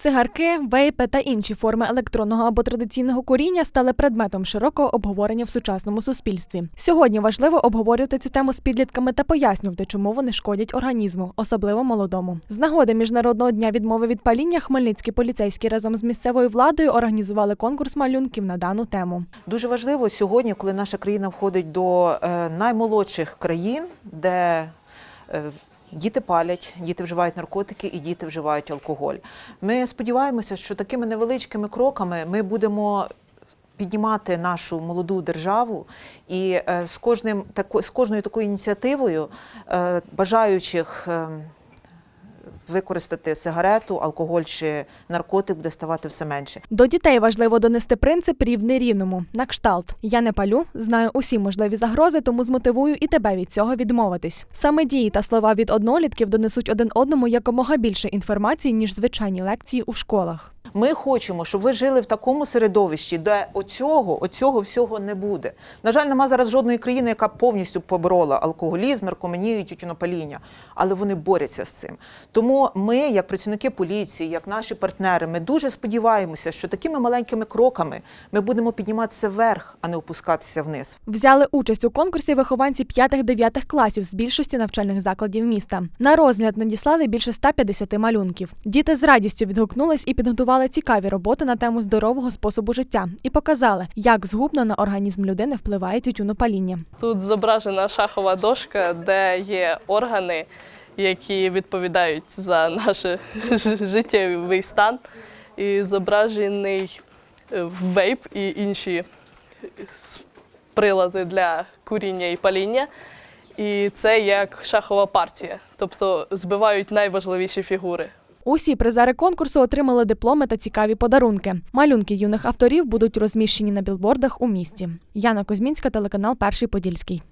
Цигарки, вейпи та інші форми електронного або традиційного куріння стали предметом широкого обговорення в сучасному суспільстві. Сьогодні важливо обговорювати цю тему з підлітками та пояснювати, чому вони шкодять організму, особливо молодому. З нагоди міжнародного дня відмови від паління хмельницькі поліцейські разом з місцевою владою організували конкурс малюнків на дану тему. Дуже важливо сьогодні, коли наша країна входить до е, наймолодших країн, де е, Діти палять, діти вживають наркотики і діти вживають алкоголь. Ми сподіваємося, що такими невеличкими кроками ми будемо піднімати нашу молоду державу, і е, з кожним з кожною такою ініціативою е, бажаючих е, використати сигарету, алкоголь чи наркотик буде ставати все менше. До дітей важливо донести принцип рівний рівному. На кшталт. Я не палю, знаю усі можливі загрози, тому змотивую і тебе від цього відмовитись. Саме дії та слова від однолітків донесуть один одному якомога більше інформації, ніж звичайні лекції у школах. Ми хочемо, щоб ви жили в такому середовищі, де оцього, оцього всього не буде. На жаль, нема зараз жодної країни, яка повністю поборола алкоголізм, наркоманію, тютюнопаління, але вони борються з цим. Тому ми, як працівники поліції, як наші партнери, ми дуже сподіваємося, що такими маленькими кроками ми будемо підніматися вверх, а не опускатися вниз. Взяли участь у конкурсі вихованці 5-9 класів з більшості навчальних закладів міста. На розгляд надіслали більше 150 малюнків. Діти з радістю відгукнулись і підготували цікаві роботи на тему здорового способу життя і показали, як згубно на організм людини впливає тютюнопаління. Тут зображена шахова дошка, де є органи, які відповідають за наш життєвий стан, і зображений е, вейп і інші прилади для куріння і паління. І це як шахова партія, тобто збивають найважливіші фігури. Усі призери конкурсу отримали дипломи та цікаві подарунки. Малюнки юних авторів будуть розміщені на білбордах у місті. Яна Кузьмінська, телеканал Перший Подільський.